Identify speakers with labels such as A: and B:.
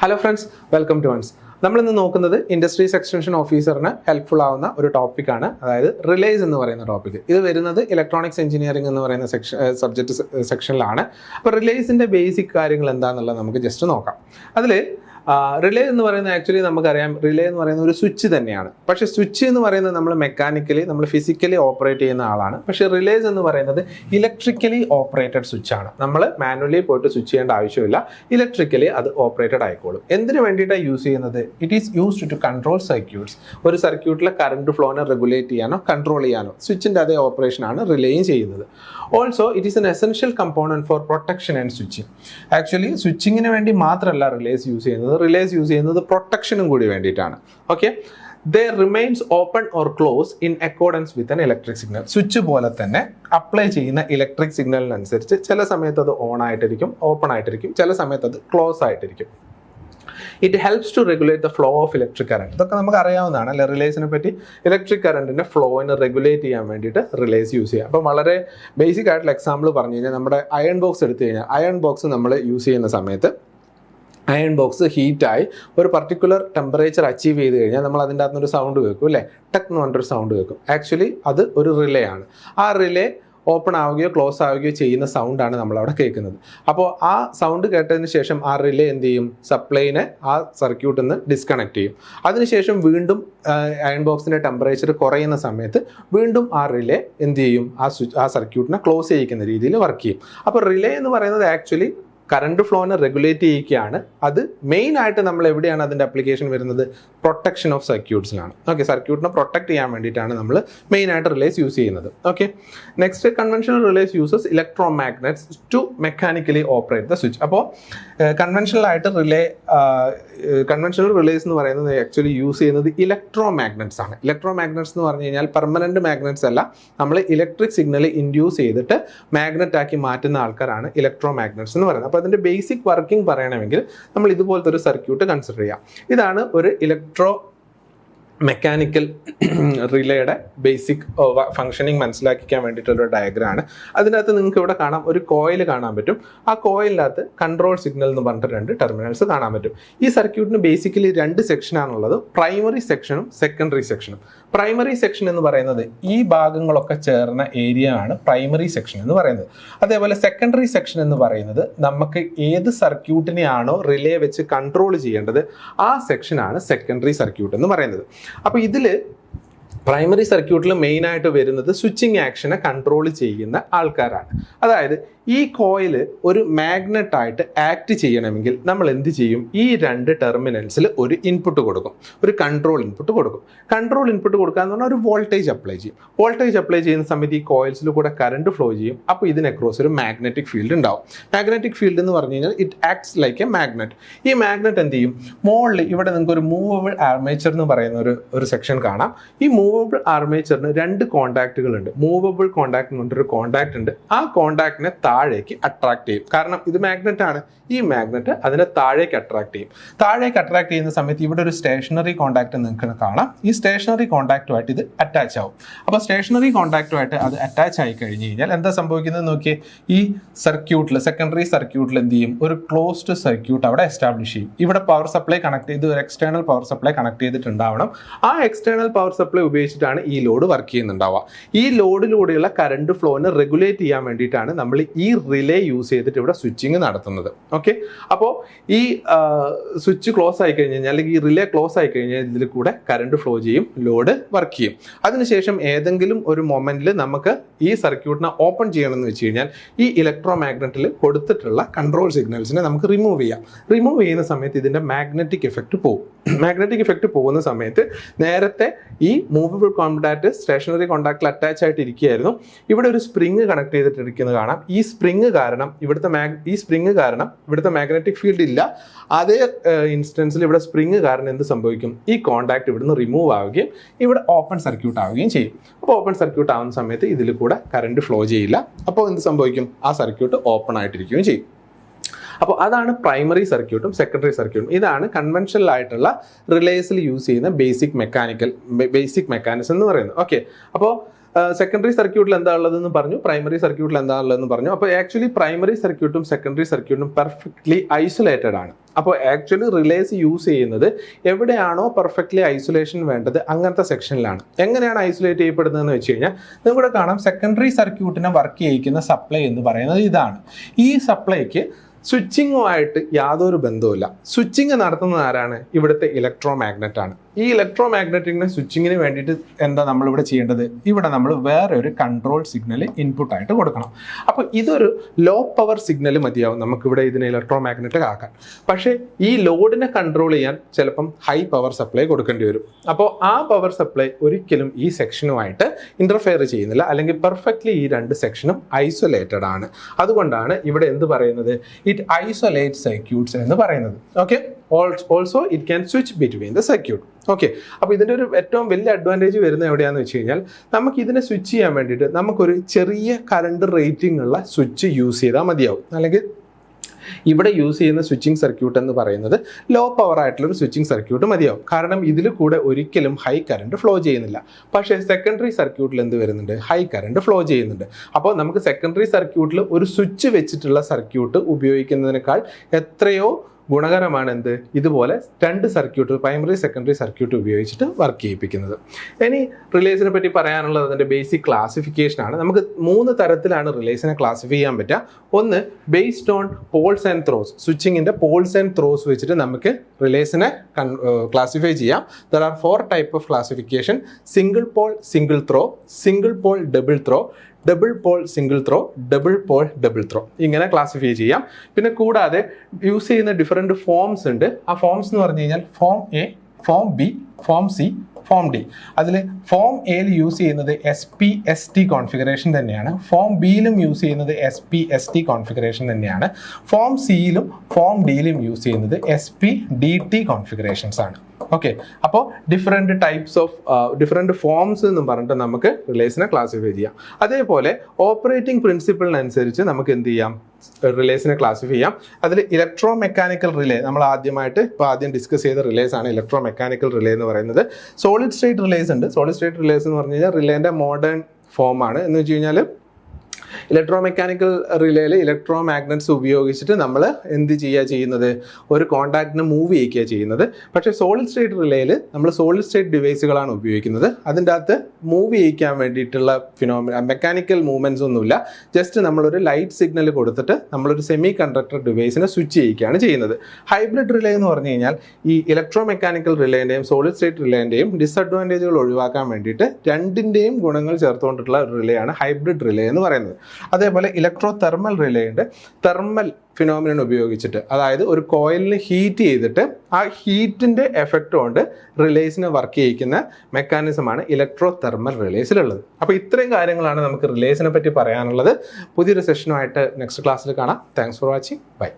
A: Hello friends welcome to വൺസ് നമ്മളിന്ന് നോക്കുന്നത് ഇൻഡസ്ട്രീസ് എക്സ്റ്റൻഷൻ ഓഫീസറിന് ഹെൽപ്ഫുൾ ആവുന്ന ഒരു ടോപ്പിക്കാണ് അതായത് റിലേസ് എന്ന് പറയുന്ന ടോപ്പിക് ഇത് വരുന്നത് ഇലക്ട്രോണിക്സ് എഞ്ചിനീയറിംഗ് എന്ന് പറയുന്ന സെക്ഷൻ സബ്ജക്റ്റ് സെക്ഷനിലാണ് അപ്പോൾ റിലേസിന്റെ ബേസിക് കാര്യങ്ങൾ എന്താണെന്നുള്ളത് നമുക്ക് ജസ്റ്റ് നോക്കാം. അതിൽ റിലേ എന്ന് പറയുന്നത് ആക്ച്വലി നമുക്കറിയാം റിലേ എന്ന് പറയുന്നത് ഒരു സ്വിച്ച് തന്നെയാണ്. പക്ഷെ സ്വിച്ച് എന്ന് പറയുന്നത് നമ്മൾ മെക്കാനിക്കലി നമ്മൾ ഫിസിക്കലി ഓപ്പറേറ്റ് ചെയ്യുന്ന ആളാണ്. പക്ഷെ റിലേസ് എന്ന് പറയുന്നത് ഇലക്ട്രിക്കലി ഓപ്പറേറ്റഡ് സ്വിച്ച് ആണ്. നമ്മൾ മാനുവലി പോയിട്ട് സ്വിച്ച് ചെയ്യേണ്ട ആവശ്യമില്ല. ഇലക്ട്രിക്കലി അത് ഓപ്പറേറ്റഡ് ആയിക്കോളും. എന്തിനു വേണ്ടിയിട്ടാണ് യൂസ് ചെയ്യുന്നത്? It is used to control circuits ഒരു സർക്യൂട്ടിലെ കറണ്ട് ഫ്ലോനെ റെഗുലേറ്റ് ചെയ്യാനോ കൺട്രോൾ ചെയ്യാനോ സ്വിച്ചിന്റെ അതേ ഓപ്പറേഷനാണ് റിലേയും ചെയ്യുന്നത്. Also it is an essential component for protection and switching actually സ്വിച്ചിങ്ങിന് വേണ്ടി മാത്രമല്ല റിലേസ് യൂസ് ചെയ്യുന്നത്. റിലേസ് യൂസ് ചെയ്യുന്നത് പ്രൊട്ടക്ഷനും കൂടി വേണ്ടിയിട്ടാണ്. Okay they remains open or close in accordance with an electric signal switch പോലെ തന്നെ അപ്ലൈ ചെയ്യുന്ന ഇലക്ട്രിക് സിഗ്നലിനനുസരിച്ച് ചില സമയത്ത് അത് ഓൺ ആയിട്ടിരിക്കും ഓപ്പൺ ആയിട്ടിരിക്കും. ചില സമയത്ത് അത് ക്ലോസ് ആയിട്ടിരിക്കും. It helps to regulate the flow of electric current ഇതൊക്കെ നമുക്ക് അറിയാവുന്നതാണ് അല്ലെ? റിലേസിനെ പറ്റി ഇലക്ട്രിക് കറണ്ടിന്റെ ഫ്ലോയിനെ റെഗുലേറ്റ് ചെയ്യാൻ വേണ്ടിയിട്ട് റിലേസ് യൂസ് ചെയ്യാം അപ്പോൾ വളരെ ബേസിക് ആയിട്ടുള്ള എക്സാമ്പിൾ പറഞ്ഞു കഴിഞ്ഞാൽ നമ്മുടെ അയൺ ബോക്സ് എടുത്തു കഴിഞ്ഞാൽ അയൺ ബോക്സ് നമ്മൾ യൂസ് ചെയ്യുന്ന സമയത്ത് അയൺ ബോക്സ് ഹീറ്റായി ഒരു പർട്ടിക്കുലർ ടെമ്പറേച്ചർ അച്ചീവ് ചെയ്ത് കഴിഞ്ഞാൽ നമ്മൾ അതിന്റെ അകത്തുനിന്ന് ഒരു സൗണ്ട് കേൾക്കും അല്ലേ? ടെക് പറഞ്ഞൊരു സൗണ്ട് കേൾക്കും. ആക്ച്വലി അത് ഒരു റിലേ ആണ്. ആ റിലേ ഓപ്പൺ ആവുകയോ ക്ലോസ് ആവുകയോ ചെയ്യുന്ന സൗണ്ടാണ് നമ്മളവിടെ കേൾക്കുന്നത്. അപ്പോൾ ആ സൗണ്ട് കേട്ടതിന് ശേഷം ആ റിലേ എന്ത് ചെയ്യും? സപ്ലൈനെ ആ സർക്യൂട്ടിൽ നിന്ന് ഡിസ്കണക്ട് ചെയ്യും. അതിനുശേഷം വീണ്ടും അയൺ ബോക്സിന്റെ ടെമ്പറേച്ചർ കുറയുന്ന സമയത്ത് വീണ്ടും ആ റിലേ എന്ത് ചെയ്യും? ആ സ്വിച്ച് ആ സർക്യൂട്ടിനെ ക്ലോസ് ചെയ്യിക്കുന്ന രീതിയിൽ വർക്ക് ചെയ്യും. അപ്പോൾ റിലേ എന്ന് പറയുന്നത് ആക്ച്വലി കറണ്ട് ഫ്ലോനെ റെഗുലേറ്റ് ചെയ്യിക്കുകയാണ് അത് മെയിൻ ആയിട്ട് നമ്മൾ എവിടെയാണ് അതിന്റെ അപ്ലിക്കേഷൻ വരുന്നത്? പ്രൊട്ടക്ഷൻ ഓഫ് സർക്യൂട്ട്സിലാണ് ഓക്കെ സർക്യൂട്ടിനെ പ്രൊട്ടക്ട് ചെയ്യാൻ വേണ്ടിയിട്ടാണ് നമ്മൾ മെയിൻ ആയിട്ട് റിലേസ് യൂസ് ചെയ്യുന്നത്. Okay next conventional relays uses electro magnets to mechanically operate the switch അപ്പോൾ കൺവെൻഷണൽ ആയിട്ട് റിലേ കൺവെൻഷണൽ റിലേസ് എന്ന് പറയുന്നത് ആക്ച്വലി യൂസ് ചെയ്യുന്നത് ഇലക്ട്രോ മാഗ്നറ്റ്സ് ആണ്. ഇലക്ട്രോ മാഗ്നറ്റ്സ് എന്ന് പറഞ്ഞു കഴിഞ്ഞാൽ പെർമനന്റ് മാഗ്നറ്റ്സ് അല്ല. നമ്മൾ ഇലക്ട്രിക് സിഗ്നൽ ഇൻഡ്യൂസ് ചെയ്തിട്ട് മാഗ്നറ്റ് ആക്കി മാറ്റുന്ന ആൾക്കാരാണ് ഇലക്ട്രോ മാഗ്നറ്റ്സ് എന്ന് പറയുന്നത്. അപ്പോൾ അതിന്റെ ബേസിക് വർക്കിംഗ് പറയണമെങ്കിൽ നമ്മൾ ഇതുപോലത്തെ ഒരു സർക്യൂട്ട് കൺസിഡർ ചെയ്യാം. ഇതാണ് ഒരു ഇലക്ട്രോ മെക്കാനിക്കൽ റിലേയുടെ ബേസിക് ഫങ്ഷനിങ് മനസ്സിലാക്കിക്കാൻ വേണ്ടിയിട്ടുള്ള ഒരു ആണ്. അതിനകത്ത് നിങ്ങൾക്ക് ഇവിടെ കാണാം ഒരു കോയിൽ കാണാൻ പറ്റും. ആ കോയിലിനകത്ത് കൺട്രോൾ സിഗ്നൽ എന്ന് പറഞ്ഞിട്ട് രണ്ട് ടെർമിനൽസ് കാണാൻ പറ്റും. ഈ സർക്യൂട്ടിന് ബേസിക്കലി രണ്ട് സെക്ഷനാണുള്ളത് പ്രൈമറി സെക്ഷനും സെക്കൻഡറി സെക്ഷനും പ്രൈമറി സെക്ഷൻ എന്ന് പറയുന്നത് ഈ ഭാഗങ്ങളൊക്കെ ചേർന്ന ഏരിയ ആണ് പ്രൈമറി സെക്ഷൻ എന്ന് പറയുന്നത്. അതേപോലെ സെക്കൻഡറി സെക്ഷൻ എന്ന് പറയുന്നത് നമുക്ക് ഏത് സർക്യൂട്ടിനെയാണോ റിലേ വെച്ച് കൺട്രോൾ ചെയ്യേണ്ടത് ആ സെക്ഷനാണ് സെക്കൻഡറി സർക്യൂട്ട് എന്ന് പറയുന്നത്. അപ്പോൾ ഇതിൽ പ്രൈമറി സർക്യൂട്ടിൽ മെയിനായിട്ട് വരുന്നത് സ്വിച്ചിങ് ആക്ഷനെ കൺട്രോൾ ചെയ്യുന്ന ആൾക്കാരാണ്. അതായത് ഈ കോയിൽ ഒരു മാഗ്നറ്റ് ആയിട്ട് ആക്ട് ചെയ്യണമെങ്കിൽ നമ്മൾ എന്ത് ചെയ്യും? ഈ രണ്ട് ടെർമിനൽസിൽ ഒരു ഇൻപുട്ട് കൊടുക്കും. ഒരു കൺട്രോൾ ഇൻപുട്ട് കൊടുക്കും. കൺട്രോൾ ഇൻപുട്ട് കൊടുക്കുക എന്ന് പറഞ്ഞാൽ ഒരു വോൾട്ടേജ് അപ്ലൈ ചെയ്യും. വോൾട്ടേജ് അപ്ലൈ ചെയ്യുന്ന സമയത്ത് ഈ കോയിൽസിൽ കൂടെ കറണ്ട് ഫ്ലോ ചെയ്യും. അപ്പോൾ ഇതിന് അക്രോസ് ഒരു മാഗ്നറ്റിക് ഫീൽഡ് ഉണ്ടാവും. മാഗ്നറ്റിക് ഫീൽഡ് എന്ന് പറഞ്ഞു കഴിഞ്ഞാൽ it acts like a magnet ഈ മാഗ്നറ്റ് എന്ത് ചെയ്യും? മോളിൽ ഇവിടെ നിങ്ങൾക്ക് ഒരു മൂവബിൾ ആർമേച്ചർ എന്ന് പറയുന്ന ഒരു ഒരു സെക്ഷൻ കാണാം. ഈ മൂവബിൾ ആർമേച്ചറിന് രണ്ട് കോണ്ടാക്റ്റുകൾ ഉണ്ട് മൂവബിൾ കോണ്ടാക്ട് എന്ന് പറഞ്ഞൊരു കോണ്ടാക്ട് ഉണ്ട്. ആ കോണ്ടാക്റ്റിനെ താഴേക്ക് അട്രാക്ട് ചെയ്യും. കാരണം ഇത് മാഗ്നറ്റ് ആണ്. ഈ മാഗ്നറ്റ് അതിനെ താഴേക്ക് അട്രാക്ട് ചെയ്യും. താഴേക്ക് അട്രാക്ട് ചെയ്യുന്ന സമയത്ത് ഇവിടെ ഒരു സ്റ്റേഷനറി കോൺടാക്ട് നിങ്ങൾക്ക് കാണാം. ഈ സ്റ്റേഷനറി കോണ്ടാക്റ്റുമായിട്ട് ഇത് അറ്റാച്ച് ആവും. അപ്പോൾ സ്റ്റേഷനറി കോണ്ടാക്റ്റുമായിട്ട് അത് അറ്റാച്ച് ആയി കഴിഞ്ഞ് കഴിഞ്ഞാൽ എന്താ സംഭവിക്കുന്നത് നോക്കിയേ? ഈ സർക്യൂട്ടിൽ സെക്കൻഡറി സർക്യൂട്ടിൽ എന്ത് ചെയ്യും? ഒരു ക്ലോസ്ഡ് സർക്യൂട്ട് അവിടെ എസ്റ്റാബ്ലിഷ് ചെയ്യും. ഇവിടെ പവർ സപ്ലൈ കണക്ട് ചെയ്ത് ഒരു എക്സ്റ്റേണൽ പവർ സപ്ലൈ കണക്ട് ചെയ്തിട്ടുണ്ടാവണം. ആ എക്സ്റ്റേണൽ പവർ സപ്ലൈ ഉപയോഗിച്ചിട്ടാണ് ഈ ലോഡ് വർക്ക് ചെയ്യുന്നുണ്ടാവുക. ഈ ലോഡിലൂടെയുള്ള കറണ്ട് ഫ്ലോനെ റെഗുലേറ്റ് ചെയ്യാൻ വേണ്ടിയിട്ടാണ് നമ്മൾ റിലേ യൂസ് ചെയ്തിട്ട് ഇവിടെ സ്വിച്ചിങ് നടത്തുന്നത്. ഓക്കെ അപ്പോൾ ഈ സ്വിച്ച് ക്ലോസ് ആയി കഴിഞ്ഞ് കഴിഞ്ഞാൽ അല്ലെങ്കിൽ ഈ റിലേ ക്ലോസ് ആയി കഴിഞ്ഞാൽ ഇതിൽ കൂടെ കറണ്ട് ഫ്ലോ ചെയ്യും ലോഡ് വർക്ക് ചെയ്യും. അതിനുശേഷം ഏതെങ്കിലും ഒരു മൊമെന്റിൽ നമുക്ക് ഈ സർക്യൂട്ടിനെ ഓപ്പൺ ചെയ്യണമെന്ന് വെച്ച് കഴിഞ്ഞാൽ ഈ ഇലക്ട്രോ മാഗ്നറ്റിൽ കൊടുത്തിട്ടുള്ള കൺട്രോൾ സിഗ്നൽസിനെ നമുക്ക് റിമൂവ് ചെയ്യാം. റിമൂവ് ചെയ്യുന്ന സമയത്ത് ഇതിന്റെ മാഗ്നറ്റിക് എഫക്റ്റ് പോകും. മാഗ്നറ്റിക് ഇഫക്റ്റ് പോകുന്ന സമയത്ത് നേരത്തെ ഈ മൂവബിൾ കോണ്ടാക്ട് സ്റ്റേഷനറി കോണ്ടാക്റ്റിൽ അറ്റാച്ച് ആയിട്ട് ഇരിക്കുകയായിരുന്നു ഇവിടെ ഒരു സ്പ്രിങ് കണക്ട് ചെയ്തിട്ടിരിക്കുന്നത് കാണാം. ഈ സ്പ്രിങ് കാരണം ഇവിടുത്തെ മാഗ് ഈ സ്പ്രിങ് കാരണം ഇവിടുത്തെ മാഗ്നറ്റിക് ഫീൽഡ് ഇല്ല. അതേ ഇൻസ്റ്റൻസിൽ ഇവിടെ സ്പ്രിങ് കാരണം എന്ത് സംഭവിക്കും? ഈ കോണ്ടാക്ട് ഇവിടുന്ന് റിമൂവ് ആവുകയും ഇവിടെ ഓപ്പൺ സർക്യൂട്ട് ആവുകയും ചെയ്യും. അപ്പോൾ ഓപ്പൺ സർക്യൂട്ട് ആവുന്ന സമയത്ത് ഇതിൽ കൂടെ കറണ്ട് ഫ്ലോ ചെയ്യില്ല. അപ്പോൾ എന്ത് സംഭവിക്കും? ആ സർക്യൂട്ട് ഓപ്പൺ ആയിട്ടിരിക്കുകയും ചെയ്യും. അപ്പോൾ അതാണ് പ്രൈമറി സർക്യൂട്ടും സെക്കൻഡറി സർക്യൂട്ടും ഇതാണ് കൺവെൻഷനൽ ആയിട്ടുള്ള റിലേസിൽ യൂസ് ചെയ്യുന്ന ബേസിക് മെക്കാനിക്കൽ ബേസിക് മെക്കാനിസം എന്ന് പറയുന്നത്. ഓക്കെ അപ്പോൾ സെക്കൻഡറി സർക്യൂട്ടിൽ എന്താ ഉള്ളതെന്ന് പറഞ്ഞു. പ്രൈമറി സർക്യൂട്ടിൽ എന്താ ഉള്ളതെന്ന് പറഞ്ഞു. അപ്പോൾ ആക്ച്വലി പ്രൈമറി സർക്യൂട്ടും സെക്കൻഡറി സർക്യൂട്ടും പെർഫെക്റ്റ്ലി ഐസൊലേറ്റഡ് ആണ്. അപ്പോൾ ആക്ച്വലി റിലേസ് യൂസ് ചെയ്യുന്നത് എവിടെയാണോ പെർഫെക്റ്റ്ലി ഐസൊലേഷൻ വേണ്ടത് അങ്ങനത്തെ സെക്ഷനിലാണ് എങ്ങനെയാണ് ഐസൊലേറ്റ് ചെയ്യപ്പെടുന്നതെന്ന് വെച്ച് കഴിഞ്ഞാൽ നിങ്ങളുടെ കാണാം സെക്കൻഡറി സർക്യൂട്ടിനെ വർക്ക് ചെയ്യിക്കുന്ന സപ്ലൈ എന്ന് പറയുന്നത് ഇതാണ്. ഈ സപ്ലൈക്ക് സ്വിച്ചിങ്ങുമായിട്ട് യാതൊരു ബന്ധവുമില്ല. സ്വിച്ചിങ് നടത്തുന്നത് ആരാണ്? ഇവിടുത്തെ ഇലക്ട്രോ മാഗ്നറ്റ് ആണ് ഈ ഇലക്ട്രോ മാഗ്നറ്റിന്റെ സ്വിച്ചിങ്ങിന് വേണ്ടിയിട്ട് എന്താ നമ്മൾ ഇവിടെ ചെയ്യേണ്ടത്? ഇവിടെ നമ്മൾ വേറെ ഒരു കൺട്രോൾ സിഗ്നൽ ഇൻപുട്ടായിട്ട് കൊടുക്കണം. അപ്പോൾ ഇതൊരു ലോ പവർ സിഗ്നൽ മതിയാവും നമുക്കിവിടെ ഇതിനെ ഇലക്ട്രോ മാഗ്നറ്റ് ആക്കാൻ. പക്ഷേ ഈ ലോഡിനെ കൺട്രോൾ ചെയ്യാൻ ചിലപ്പം ഹൈ പവർ സപ്ലൈ കൊടുക്കേണ്ടി വരും. അപ്പോൾ ആ പവർ സപ്ലൈ ഒരിക്കലും ഈ സെക്ഷനുമായിട്ട് ഇന്റർഫെയർ ചെയ്യുന്നില്ല. അല്ലെങ്കിൽ പെർഫെക്റ്റ്ലി ഈ രണ്ട് സെക്ഷനും ഐസൊലേറ്റഡ് ആണ്. അതുകൊണ്ടാണ് ഇവിടെ എന്ത് പറയുന്നത്? ഇറ്റ് ഐസൊലേറ്റ് സർക്യൂട്ട്സ് എന്ന് പറയുന്നത്. Okay also it can switch between the circuit okay അപ്പോൾ ഇതിന്റെ ഒരു ഏറ്റവും വലിയ അഡ്വാന്റേജ് വരുന്നത് എവിടെയാണെന്ന് വെച്ച് കഴിഞ്ഞാൽ നമുക്ക് ഇതിനെ സ്വിച്ച് ചെയ്യാൻ വേണ്ടിയിട്ട് നമുക്കൊരു ചെറിയ കറണ്ട് റേറ്റിംഗ് ഉള്ള സ്വിച്ച് യൂസ് ചെയ്താൽ മതിയാവും. അല്ലെങ്കിൽ ഇവിടെ യൂസ് ചെയ്യുന്ന സ്വിച്ചിങ് സർക്യൂട്ട് എന്ന് പറയുന്നത് ലോ പവർ ആയിട്ടുള്ള ഒരു സ്വിച്ചിങ് സർക്യൂട്ട് മതിയാവും. കാരണം ഇതിൽ കൂടെ ഒരിക്കലും ഹൈ കറണ്ട് ഫ്ലോ ചെയ്യുന്നില്ല. പക്ഷേ സെക്കൻഡറി സർക്യൂട്ടിൽ എന്ത് വരുന്നുണ്ട്? ഹൈ കറണ്ട് ഫ്ലോ ചെയ്യുന്നുണ്ട്. അപ്പോൾ നമുക്ക് സെക്കൻഡറി സർക്യൂട്ടിൽ ഒരു സ്വിച്ച് വെച്ചിട്ടുള്ള സർക്യൂട്ട് ഉപയോഗിക്കുന്നതിനേക്കാൾ എത്രയോ ഗുണകരമാണ് എന്ത് ഇതുപോലെ രണ്ട് സർക്യൂട്ട് പ്രൈമറി സെക്കൻഡറി സർക്യൂട്ട് ഉപയോഗിച്ചിട്ട് വർക്ക് ചെയ്യിപ്പിക്കുന്നത്. ഇനി റിലേസിനെ പറ്റി പറയാനുള്ളത് അതിന്റെ ബേസിക് ക്ലാസിഫിക്കേഷൻ ആണ്. നമുക്ക് മൂന്ന് തരത്തിലാണ് റിലേസിനെ ക്ലാസിഫൈ ചെയ്യാൻ പറ്റുക. ഒന്ന് based on poles and throws സ്വിച്ചിങ്ങിന്റെ poles and throws വെച്ചിട്ട് നമുക്ക് റിലേസിനെ ക്ലാസിഫൈ ചെയ്യാം. There are four type of classification single pole single throw single pole double throw double pole single throw double pole double throw ഇങ്ങനെ classify ചെയ്യാം. പിന്നെ കൂടാതെ use ചെയ്യുന്ന different forms ഉണ്ട്. ആ ഫോംസ് എന്ന് പറഞ്ഞു കഴിഞ്ഞാൽ form A form B form C form D അതിൽ ഫോം എയിൽ യൂസ് ചെയ്യുന്നത് S P S T configuration തന്നെയാണ്. ഫോം ബിയിലും യൂസ് ചെയ്യുന്നത് S P S T configuration തന്നെയാണ്. ഫോം സിയിലും ഫോം ഡിയിലും യൂസ് ചെയ്യുന്നത് S P D T configurations ആണ്. ഓക്കെ അപ്പോൾ different types of different forms എന്നും പറഞ്ഞിട്ട് നമുക്ക് റിലേസിനെ ക്ലാസിഫൈ ചെയ്യാം. അതേപോലെ ഓപ്പറേറ്റിംഗ് പ്രിൻസിപ്പിളിനനുസരിച്ച് നമുക്ക് എന്ത് ചെയ്യാം? റിലേസിനെ ക്ലാസിഫൈ ചെയ്യാം. അതിൽ ഇലക്ട്രോ മെക്കാനിക്കൽ റിലേ നമ്മൾ ആദ്യമായിട്ട് ഇപ്പോൾ ആദ്യം ഡിസ്കസ് ചെയ്ത റിലേസ് ആണ് ഇലക്ട്രോ മെക്കാനിക്കൽ റിലേ എന്ന് പറയുന്നത്. സോളിഡ് സ്റ്റേറ്റ് റിലേസ് ഉണ്ട്. സോളിഡ് സ്റ്റേറ്റ് റിലേസ് എന്ന് പറഞ്ഞു കഴിഞ്ഞാൽ റിലേന്റെ മോഡേൺ ഫോമാണ് എന്ന് വെച്ച് കഴിഞ്ഞാൽ ഇലക്ട്രോ മെക്കാനിക്കൽ റിലേയിൽ ഇലക്ട്രോ മാഗ്നറ്റ്സ് ഉപയോഗിച്ചിട്ട് നമ്മൾ എന്ത് ചെയ്യുക ചെയ്യുന്നത്? ഒരു കോണ്ടാക്റ്റിനെ മൂവ് ചെയ്യിക്കുക ചെയ്യുന്നത്. പക്ഷേ സോളിഡ് സ്റ്റേറ്റ് റിലേയിൽ നമ്മൾ സോളിഡ് സ്റ്റേറ്റ് ഡിവൈസുകളാണ് ഉപയോഗിക്കുന്നത്. അതിന്റെ അകത്ത് മൂവ് ചെയ്യിക്കാൻ വേണ്ടിയിട്ടുള്ള ഫിനോമ മെക്കാനിക്കൽ മൂവ്മെന്റ്സ് ഒന്നുമില്ല. ജസ്റ്റ് നമ്മളൊരു ലൈറ്റ് സിഗ്നൽ കൊടുത്തിട്ട് നമ്മളൊരു സെമി കണ്ടക്ടർ ഡിവൈസിനെ സ്വിച്ച് ചെയ്യിക്കുകയാണ് ചെയ്യുന്നത്. ഹൈബ്രിഡ് റിലേ എന്ന് പറഞ്ഞു കഴിഞ്ഞാൽ ഈ ഇലക്ട്രോ മെക്കാനിക്കൽ റിലേന്റെയും സോളിഡ് സ്റ്റേറ്റ് റിലേന്റെയും ഡിസഡ്വാന്റേജുകൾ ഒഴിവാക്കാൻ വേണ്ടിയിട്ട് രണ്ടിന്റെയും ഗുണങ്ങൾ ചേർത്തുകൊണ്ടിട്ടുള്ള റിലേ ആണ് ഹൈബ്രിഡ് റിലേ എന്ന് പറയുന്നത്. അതേപോലെ ഇലക്ട്രോ തെർമൽ റിലേ ഉണ്ട്. തെർമൽ ഫിനോമിനൻ ഉപയോഗിച്ചിട്ട് അതായത് ഒരു കോയിലിന് ഹീറ്റ് ചെയ്തിട്ട് ആ ഹീറ്റിന്റെ എഫക്റ്റ് കൊണ്ട് റിലേസിനെ വർക്ക് ചെയ്യിക്കുന്ന മെക്കാനിസമാണ് ഇലക്ട്രോ തെർമൽ റിലേസിലുള്ളത് അപ്പോൾ ഇത്രയും കാര്യങ്ങളാണ് നമുക്ക് റിലേസിനെ പറ്റി പറയാനുള്ളത്. പുതിയൊരു സെഷനുമായിട്ട് നെക്സ്റ്റ് ക്ലാസ്സിൽ കാണാം. Thanks for watching bye